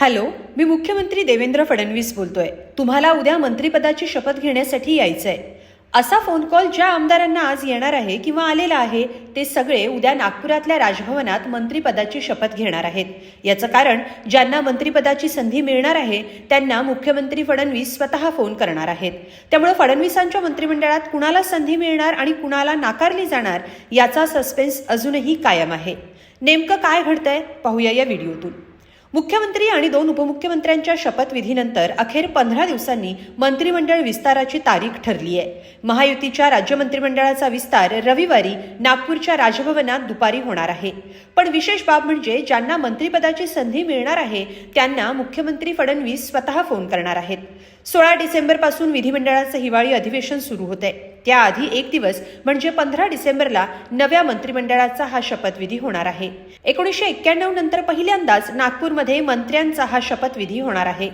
Hello मी मुख्यमंत्री देवेंद्र फडणवीस बोलतोय. तुम्हाला उद्या मंत्रिपदाची शपथ घेण्यासाठी यायचं आहे असा फोन कॉल ज्या आमदारांना आज येणार आहे किंवा आलेला आहे ते सगळे उद्या नागपुरातल्या राजभवनात मंत्रिपदाची शपथ घेणार आहेत. याचं कारण ज्यांना मंत्रिपदाची संधी मिळणार आहे त्यांना मुख्यमंत्री फडणवीस स्वतः फोन करणार आहेत. त्यामुळे फडणवीसांच्या मंत्रिमंडळात कुणाला संधी मिळणार आणि कुणाला नाकारली जाणार याचा सस्पेन्स अजूनही कायम आहे. नेमकं काय घडतंय पाहूया या व्हिडिओतून. मुख्यमंत्री आणि दोन उपमुख्यमंत्र्यांच्या शपथविधीनंतर अखेर पंधरा दिवसांनी मंत्रिमंडळ विस्ताराची तारीख ठरली आहे. महायुतीच्या राज्य मंत्रिमंडळाचा विस्तार रविवारी नागपूरच्या राजभवनात दुपारी होणार आहे. पण विशेष बाब म्हणजे ज्यांना मंत्रिपदाची संधी मिळणार आहे त्यांना मुख्यमंत्री फडणवीस स्वतः फोन करणार आहेत. सोळा डिसेंबरपासून विधिमंडळाचं हिवाळी अधिवेशन सुरू होत आहे त्याआधी एक दिवस म्हणजे पंधरा डिसेंबरला नव्या मंत्रिमंडळाचा हा शपथविधी होणार आहे. एकोणीसशे एक्क्याण्णव नंतर पहिल्यांदाच नागपूरमध्ये मंत्र्यांचा हा शपथविधी होणार आहे.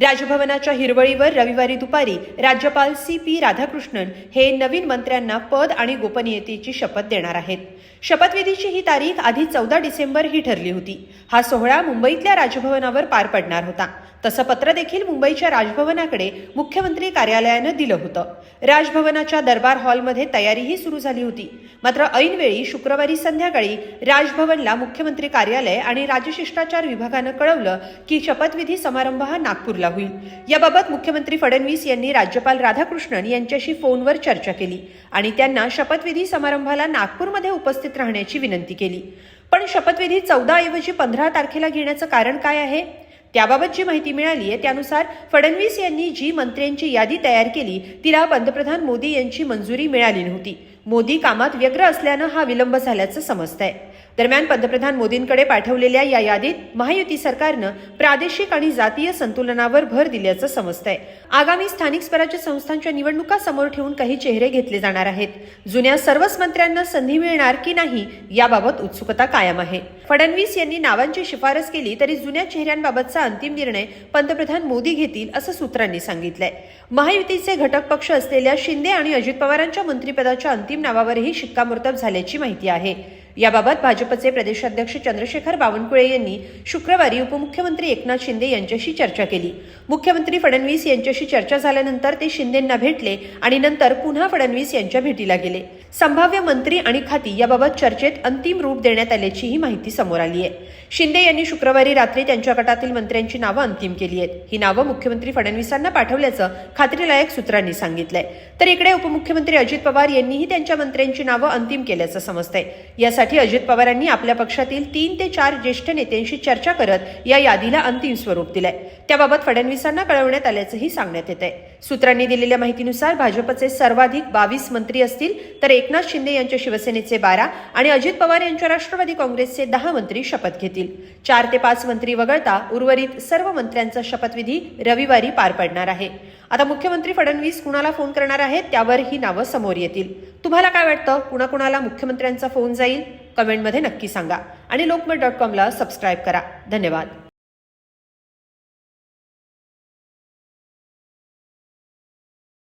राजभवनाच्या हिरवळीवर रविवारी दुपारी राज्यपाल सी पी राधाकृष्णन हे नवीन मंत्र्यांना पद आणि गोपनीयतेची शपथ देणार आहेत. शपथविधीची ही तारीख आधी चौदा डिसेंबर ही ठरली होती. हा सोहळा मुंबईतल्या राजभवनावर पार पडणार होता. तसं पत्र देखील मुंबईच्या राजभवनाकडे मुख्यमंत्री कार्यालयानं दिलं होतं. राजभवनाच्या दरबार हॉलमध्ये तयारीही सुरू झाली होती. मात्र ऐनवेळी शुक्रवारी संध्याकाळी राजभवनला मुख्यमंत्री कार्यालय आणि राजशिष्टाचार विभागानं कळवलं की शपथविधी समारंभ हा नागपूरला होईल. याबाबत मुख्यमंत्री फडणवीस यांनी राज्यपाल राधाकृष्णन यांच्याशी फोनवर चर्चा केली आणि त्यांना शपथविधी समारंभाला नागपूरमध्ये उपस्थित राहण्याची विनंती केली. पण शपथविधी चौदा ऐवजी पंधरा तारखेला घेण्याचं कारण काय आहे? त्याबाबत जी माहिती मिळाली आहे त्यानुसार फडणवीस यांनी जी मंत्र्यांची यादी तयार केली तिला पंतप्रधान मोदी यांची मंजुरी मिळाली नव्हती. मोदी कामात व्यग्र असल्यानं हा विलंब झाल्याचं समजतंय. दरम्यान पंतप्रधान मोदींकडे पाठवलेल्या या यादीत महायुती सरकारनं प्रादेशिक आणि जातीय संतुलनावर भर दिल्याचं समजतंय. आगामी स्थानिक स्वराज्य संस्थांच्या निवडणुका समोर ठेवून काही चेहरे घेतले जाणार आहेत. जुन्या सर्वच मंत्र्यांना संधी मिळणार की नाही याबाबत उत्सुकता कायम आहे. फडणवीस यांनी नावांची शिफारस केली तरी जुन्या चेहऱ्यांबाबतचा अंतिम निर्णय पंतप्रधान मोदी घेतील असं सूत्रांनी सांगितलंय. महायुतीचे घटक पक्ष असलेल्या शिंदे आणि अजित पवारांच्या मंत्रिपदाच्या अंतिम नावावरही शिक्कामोर्तब झाल्याची माहिती आहे. याबाबत भाजपचे प्रदेशाध्यक्ष चंद्रशेखर बावनकुळे यांनी शुक्रवारी उपमुख्यमंत्री एकनाथ शिंदे यांच्याशी चर्चा केली. मुख्यमंत्री फडणवीस यांच्याशी चर्चा झाल्यानंतर ते शिंदेंना भेटले आणि नंतर पुन्हा फडणवीस यांच्या भेटीला गेले. संभाव्य मंत्री आणि खाती याबाबत चर्चेत अंतिम रूप देण्यात आल्याचीही माहिती समोर आली आहे. शिंदे यांनी शुक्रवारी रात्री त्यांच्या गटातील मंत्र्यांची नावं अंतिम केली आहेत. ही नावं मुख्यमंत्री फडणवीसांना पाठवल्याचं खात्रीलायक सूत्रांनी सांगितलंय. तर इकडे उपमुख्यमंत्री अजित पवार यांनीही त्यांच्या मंत्र्यांची नावं अंतिम केल्याचं समजतंय. यासाठी यासाठी अजित पवारांनी आपल्या पक्षातील तीन ते चार ज्येष्ठ नेत्यांशी चर्चा करत या यादीला अंतिम स्वरूप दिलंय. त्याबाबत फडणवीसांना कळवण्यात आल्याचंही सांगण्यात येत आहे सूत्रांनी दिलेल्या माहितीनुसार भाजपचे सर्वाधिक बावीस मंत्री असतील तर एकनाथ शिंदे यांच्या शिवसेनेचे बारा आणि अजित पवार यांच्या राष्ट्रवादी काँग्रेसचे दहा मंत्री शपथ घेतील. चार ते पाच मंत्री वगळता उर्वरित सर्व मंत्र्यांचा शपथविधी रविवारी पार पडणार आहे. आता मुख्यमंत्री फडणवीस कुणाला फोन करणार आहेत त्यावर ही नावं समोर येतील. तुम्हाला काय वाटतं? कुणाकुणाला मुख्यमंत्र्यांचा फोन जाईल? कमेंटमध्ये नक्की सांगा. आणि लोकमत डॉट कॉमला सबस्क्राईब करा. धन्यवाद.